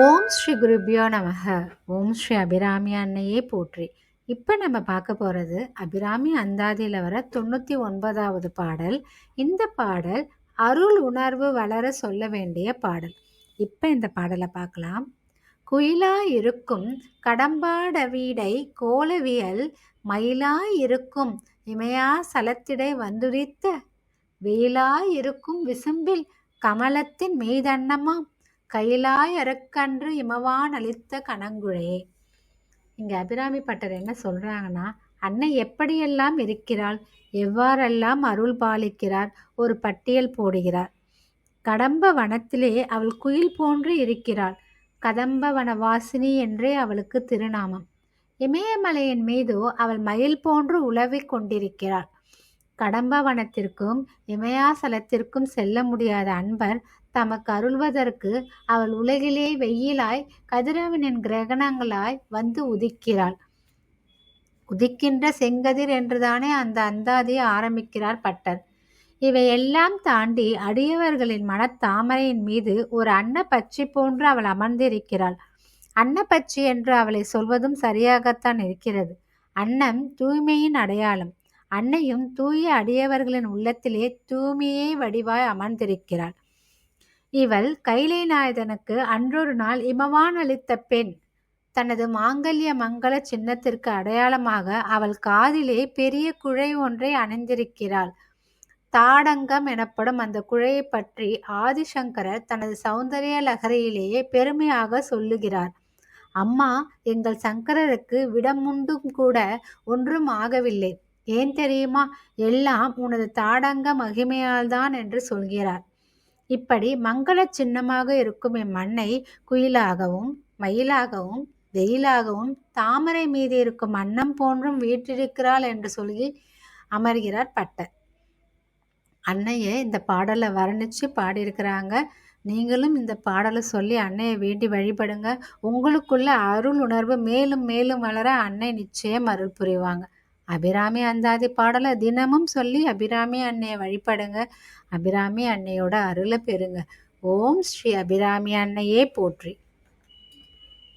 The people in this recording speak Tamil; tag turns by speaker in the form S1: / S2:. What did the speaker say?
S1: ஓம் ஸ்ரீ குருபியோ நமக. ஓம் ஸ்ரீ அபிராமி அன்னையே போற்றி. இப்போ நம்ம பார்க்க போகிறது அபிராமி அந்தாதியில் வர தொண்ணூற்றி ஒன்பதாவது பாடல். இந்த பாடல் அருள் உணர்வு வளர சொல்ல வேண்டிய பாடல். இப்போ இந்த பாடலை பார்க்கலாம். குயிலா இருக்கும் கடம்பாட வீடை கோலவியல் மயிலா இருக்கும் இமையா சலத்திடை வந்துரித்த வெயிலாய் இருக்கும் விசும்பில் கமலத்தின் மீதன்னமாம் கையிலாய் அறக்கன்று இமவான் அளித்த கணங்குழே. இங்கே அபிராமி பட்டர் என்ன சொல்கிறாங்கன்னா அன்னை எப்படியெல்லாம் இருக்கிறாள்? எவ்வாறெல்லாம் அருள் பாலிக்கிறார்? ஒரு பட்டியல் போடுகிறார். கடம்ப வனத்திலே அவள் குயில் போன்று இருக்கிறாள். கதம்ப வன வாசினி என்றே அவளுக்கு திருநாமம். இமயமலையின் மீது அவள் மயில் போன்று உலவிக் கொண்டிருக்கிறாள். கடம்பவனத்திற்கும் இமயாசலத்திற்கும் செல்ல முடியாத அன்பர் தமக்கு அருள்வதற்கு அவள் உலகிலே வெயிலாய் கதிரவனின் கிரகணங்களாய் வந்து உதிக்கிறாள். உதிக்கின்ற செங்கதிர் என்றுதானே அந்த அந்தாதியை ஆரம்பிக்கிறார் பட்டர். இவையெல்லாம் தாண்டி அடியவர்களின் மனத்தாமரையின் மீது ஒரு அன்னப்பச்சி போன்று அவள் அமர்ந்திருக்கிறாள். அன்னப்பச்சி என்று அவளை சொல்வதும் சரியாகத்தான் இருக்கிறது. அன்னம் தூய்மையின் அடையாளம். அன்னையும் தூய அடியவர்களின் உள்ளத்திலே தூய்மையே வடிவாய் அமர்ந்திருக்கிறாள். இவள் கைலை நாயதனுக்கு அன்றொரு நாள் இமவான் அளித்த பெண். தனது மாங்கல்ய மங்கள சின்னத்திற்கு அடையாளமாக அவள் காதிலே பெரிய குழை ஒன்றை அணிந்திருக்கிறாள். தாடங்கம் எனப்படும் அந்த குழையை பற்றி ஆதிசங்கரர் தனது சௌந்தரிய லகரியிலேயே பெருமையாக சொல்லுகிறார். அம்மா எங்கள் சங்கரருக்கு விடமுண்டும் கூட ஒன்றும் ஆகவில்லை. ஏன் தெரியுமா? எல்லாம் உனது தாடங்க மகிமையால்தான் என்று சொல்கிறார். இப்படி மங்கள சின்னமாக இருக்கும் இம்மண்ணை குயிலாகவும் மயிலாகவும் வெயிலாகவும் தாமரை மீது இருக்கும் அன்னம் போன்றும் வீற்றிருக்கிறாள் என்று சொல்லி அமர்கிறார் பட்டர். அன்னையை இந்த பாடலை வர்ணித்து பாடியிருக்கிறாங்க. நீங்களும் இந்த பாடலை சொல்லி அன்னையை வேண்டி வழிபடுங்க. உங்களுக்குள்ள அருள் உணர்வு மேலும் மேலும் வளர அன்னை நிச்சயம் அருள் புரிவாங்க. அபிராமி அந்தாதி பாடலை தினமும் சொல்லி அபிராமி அன்னையை வழிபடுங்க. அபிராமி அன்னையோட அருளை பெறுங்க. ஓம் ஸ்ரீ அபிராமி அன்னையே போற்றி.